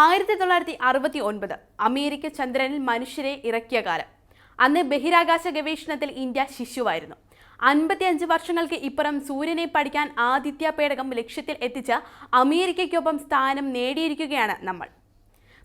ആയിരത്തി തൊള്ളായിരത്തി അറുപത്തി ഒൻപത് അമേരിക്ക ചന്ദ്രനിൽ മനുഷ്യരെ ഇറക്കിയ കാലം. അന്ന് ബഹിരാകാശ ഗവേഷണത്തിൽ ഇന്ത്യ ശിശുവായിരുന്നു. അൻപത്തിയഞ്ച് വർഷങ്ങൾക്ക് ഇപ്പുറം സൂര്യനെ പഠിക്കാൻ ആദിത്യ പേടകം ലക്ഷ്യത്തിൽ എത്തിച്ച അമേരിക്കയ്ക്കൊപ്പം സ്ഥാനം നേടിയിരിക്കുകയാണ് നമ്മൾ.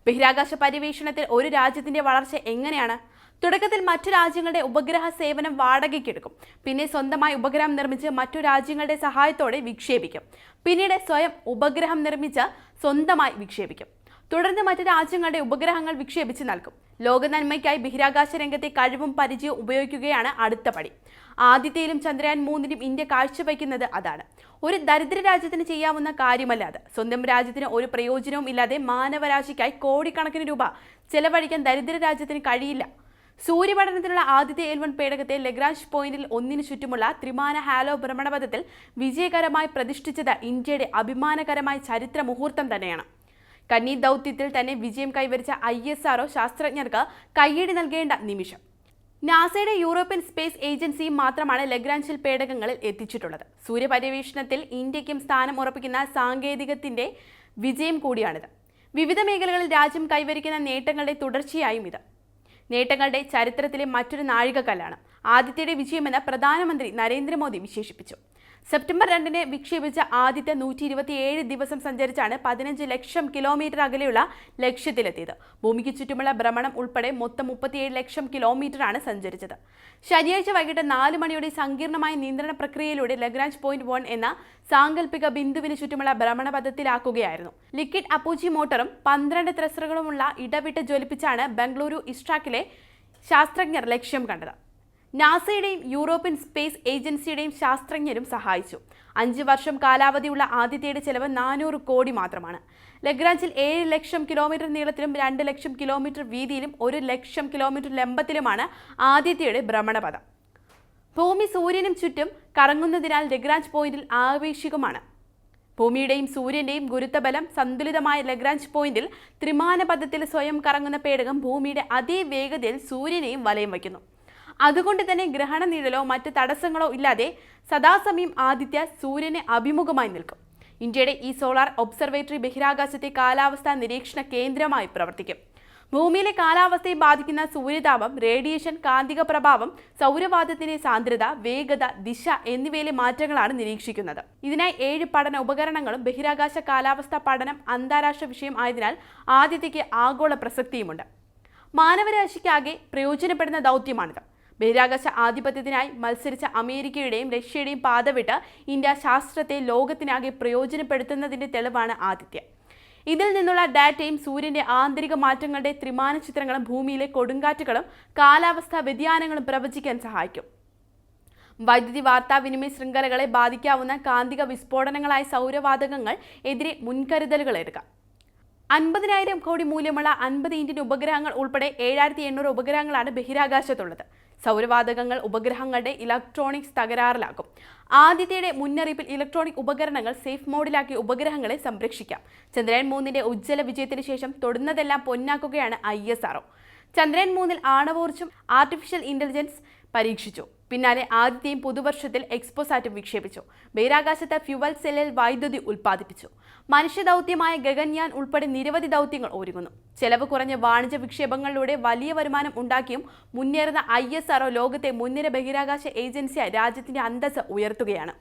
ബഹിരാകാശ പര്യവേഷണത്തിൽ ഒരു രാജ്യത്തിന്റെ വളർച്ച എങ്ങനെയാണ്? തുടക്കത്തിൽ മറ്റു രാജ്യങ്ങളുടെ ഉപഗ്രഹ സേവനം വാടകയ്ക്കെടുക്കും. പിന്നെ സ്വന്തമായി ഉപഗ്രഹം നിർമ്മിച്ച് മറ്റു രാജ്യങ്ങളുടെ സഹായത്തോടെ വിക്ഷേപിക്കും. പിന്നീട് സ്വയം ഉപഗ്രഹം നിർമ്മിച്ച് സ്വന്തമായി വിക്ഷേപിക്കും. തുടർന്ന് മറ്റു രാജ്യങ്ങളുടെ ഉപഗ്രഹങ്ങൾ വിക്ഷേപിച്ച് നൽകും. ലോക നന്മയ്ക്കായി ബഹിരാകാശ രംഗത്തെ കഴിവും പരിചയവും ഉപയോഗിക്കുകയാണ് അടുത്ത പടി. ആദ്യത്തെയിലും ചന്ദ്രയാൻ മൂന്നിനും ഇന്ത്യ കാഴ്ചവെക്കുന്നത് അതാണ്. ഒരു ദരിദ്ര രാജ്യത്തിന് ചെയ്യാവുന്ന കാര്യമല്ല അത്. സ്വന്തം രാജ്യത്തിന് ഒരു പ്രയോജനവും ഇല്ലാതെ മാനവരാശിക്കായി കോടിക്കണക്കിന് രൂപ ചെലവഴിക്കാൻ ദരിദ്ര രാജ്യത്തിന് കഴിയില്ല. സൂര്യപഠനത്തിനുള്ള ആദ്യത്തെ എൽവൺ പേടകത്തെ ലഗ്രാഞ്ച് പോയിന്റിൽ ഒന്നിനു ചുറ്റുമുള്ള ത്രിമാന ഹാലോ ഭ്രമണപഥത്തിൽ വിജയകരമായി പ്രതിഷ്ഠിച്ചത് ഇന്ത്യയുടെ അഭിമാനകരമായ ചരിത്ര മുഹൂർത്തം തന്നെയാണ്. കന്നി ദൗത്യത്തിൽ തന്നെ വിജയം കൈവരിച്ച ഐ എസ് ആർഒ ശാസ്ത്രജ്ഞർക്ക് കയ്യടി നൽകേണ്ട നിമിഷം. നാസയുടെ യൂറോപ്യൻ സ്പേസ് ഏജൻസി മാത്രമാണ് ലഗ്രാഞ്ചിൽ പേടകങ്ങളിൽ എത്തിച്ചിട്ടുള്ളത്. സൂര്യപര്യവേഷണത്തിൽ ഇന്ത്യക്കും സ്ഥാനം ഉറപ്പിക്കുന്ന സാങ്കേതികത്തിന്റെ വിജയം കൂടിയാണിത്. വിവിധ മേഖലകളിൽ രാജ്യം കൈവരിക്കുന്ന നേട്ടങ്ങളുടെ തുടർച്ചയായും ഇത്. നേട്ടങ്ങളുടെ ചരിത്രത്തിലെ മറ്റൊരു നാഴികക്കല്ലാണ് ആദിത്യയുടെ വിജയമെന്ന് പ്രധാനമന്ത്രി നരേന്ദ്രമോദി വിശേഷിപ്പിച്ചു. സെപ്റ്റംബർ രണ്ടിന് വിക്ഷേപിച്ച ആദ്യത്തെ നൂറ്റി ഇരുപത്തിയേഴ് ദിവസം സഞ്ചരിച്ചാണ് പതിനഞ്ച് ലക്ഷം കിലോമീറ്റർ അകലെയുള്ള ലക്ഷ്യത്തിലെത്തിയത്. ഭൂമിക്ക് ചുറ്റുമുള്ള ഭ്രമണം ഉൾപ്പെടെ മൊത്തം മുപ്പത്തിയേഴ് ലക്ഷം കിലോമീറ്ററാണ് സഞ്ചരിച്ചത്. ശനിയാഴ്ച വൈകിട്ട് നാല് മണിയുടെ സങ്കീർണമായ നിയന്ത്രണ പ്രക്രിയയിലൂടെ ലഗ്രാഞ്ച് പോയിന്റ് വൺ എന്ന സാങ്കല്പിക ബിന്ദുവിന് ചുറ്റുമുള്ള ഭ്രമണപഥത്തിലാക്കുകയായിരുന്നു ലിക്വിഡ് അപ്പൂച്ചി മോട്ടറും പന്ത്രണ്ട് ത്രസറുകളുമുള്ള ഇടവിട്ട് ജ്വലിപ്പിച്ചാണ് ബംഗളൂരു ഇസ്ട്രാക്കിലെ ശാസ്ത്രജ്ഞർ ലക്ഷ്യം കണ്ടത്. നാസയുടെയും യൂറോപ്യൻ സ്പേസ് ഏജൻസിയുടെയും ശാസ്ത്രജ്ഞരും സഹായിച്ചു. അഞ്ച് വർഷം കാലാവധിയുള്ള ആദ്യത്തേയുടെ ചെലവ് നാനൂറ് കോടി മാത്രമാണ്. ലഗ്രാഞ്ചിൽ ഏഴ് ലക്ഷം കിലോമീറ്റർ നീളത്തിലും രണ്ട് ലക്ഷം കിലോമീറ്റർ വീതിയിലും ഒരു ലക്ഷം കിലോമീറ്റർ ലംബത്തിലുമാണ് ആദിത്യയുടെ ഭ്രമണപഥം. ഭൂമി സൂര്യനും ചുറ്റും കറങ്ങുന്നതിനാൽ ലഗ്രാഞ്ച് പോയിന്റിൽ ആവേശികമാണ്. ഭൂമിയുടെയും സൂര്യന്റെയും ഗുരുത്വബലം സന്തുലിതമായ ലഗ്രാഞ്ച് പോയിന്റിൽ ത്രിമാന പദത്തിൽ സ്വയം കറങ്ങുന്ന പേടകം ഭൂമിയുടെ അതേ വേഗതയിൽ സൂര്യനെയും വലയം വയ്ക്കുന്നു. അതുകൊണ്ട് തന്നെ ഗ്രഹണ നിഴലോ മറ്റ് തടസ്സങ്ങളോ ഇല്ലാതെ സദാസമയം ആദിത്യ സൂര്യനെ അഭിമുഖമായി നിൽക്കും. ഇന്ത്യയുടെ ഈ സോളാർ ഒബ്സർവേറ്ററി ബഹിരാകാശത്തെ കാലാവസ്ഥാ നിരീക്ഷണ കേന്ദ്രമായി പ്രവർത്തിക്കും. ഭൂമിയിലെ കാലാവസ്ഥയെ ബാധിക്കുന്ന സൂര്യതാപം റേഡിയേഷൻ കാന്തിക പ്രഭാവം സൗരവാദത്തിന്റെ സാന്ദ്രത വേഗത ദിശ എന്നിവയിലെ മാറ്റങ്ങളാണ് നിരീക്ഷിക്കുന്നത്. ഇതിനായി ഏഴ് പഠന ഉപകരണങ്ങളും ബഹിരാകാശ കാലാവസ്ഥ പഠനം അന്താരാഷ്ട്ര വിഷയം ആയതിനാൽ ആദ്യത്തേക്ക് ആഗോള പ്രസക്തിയുമുണ്ട്. മാനവരാശിക്കാകെ പ്രയോജനപ്പെടുന്ന ദൗത്യമാണിത്. ബഹിരാകാശ ആധിപത്യത്തിനായി മത്സരിച്ച അമേരിക്കയുടെയും റഷ്യയുടെയും പാതവിട്ട് ഇന്ത്യ ശാസ്ത്രത്തെ ലോകത്തിനാകെ പ്രയോജനപ്പെടുത്തുന്നതിന്റെ തെളിവാണ് ആദിത്യ ഇതിൽ നിന്നുള്ള ഡാറ്റയും സൂര്യന്റെ ആന്തരിക മാറ്റങ്ങളുടെ ത്രിമാന ചിത്രങ്ങളും ഭൂമിയിലെ കൊടുങ്കാറ്റുകളും കാലാവസ്ഥാ വ്യതിയാനങ്ങളും പ്രവചിക്കാൻ സഹായിക്കും. വൈദ്യുതി വാർത്താവിനിമയ ശൃംഖലകളെ ബാധിക്കാവുന്ന കാന്തിക വിസ്ഫോടനങ്ങളായ സൗരവാതകങ്ങൾ എതിരെ മുൻകരുതലുകൾ എടുക്കാം. അൻപതിനായിരം കോടി മൂല്യമുള്ള അൻപത് ഇന്ത്യൻ ഉപഗ്രഹങ്ങൾ ഉൾപ്പെടെ ഏഴായിരത്തി എണ്ണൂറ് ഉപഗ്രഹങ്ങളാണ് ബഹിരാകാശത്തുള്ളത്. സൗരവാതകങ്ങൾ ഉപഗ്രഹങ്ങളുടെ ഇലക്ട്രോണിക്സ് തകരാറിലാക്കും. ആദിത്യയുടെ മുന്നറിയിപ്പിൽ ഇലക്ട്രോണിക് ഉപകരണങ്ങൾ സേഫ് മോഡിലാക്കി ഉപഗ്രഹങ്ങളെ സംരക്ഷിക്കാം. ചന്ദ്രയാൻ മൂന്നിന്റെ ഉജ്ജ്വല വിജയത്തിന് ശേഷം തൊടുന്നതെല്ലാം പൊന്നാക്കുകയാണ് I S R O Chandrayaan മൂന്നിൽ ആണവോർജം ആർട്ടിഫിഷ്യൽ ഇന്റലിജൻസ് പരീക്ഷിച്ചു. പിന്നാലെ ആദ്യത്തെയും പുതുവർഷത്തിൽ എക്സ്പോസാറ്റും വിക്ഷേപിച്ചു. ബഹിരാകാശത്ത് ഫ്യുവൽ സെല്ലിൽ വൈദ്യുതി ഉൽപ്പാദിപ്പിച്ചു. മനുഷ്യദൗത്യമായ ഗഗൻയാൻ ഉൾപ്പെടെ നിരവധി ദൗത്യങ്ങൾ ഒരുങ്ങുന്നു. ചെലവ് കുറഞ്ഞ വാണിജ്യ വിക്ഷേപങ്ങളിലൂടെ വലിയ വരുമാനം ഉണ്ടാക്കിയും മുന്നേറുന്ന ഐ ലോകത്തെ മുൻനിര ബഹിരാകാശ ഏജൻസിയായി രാജ്യത്തിന്റെ അന്തസ്സ് ഉയർത്തുകയാണ്.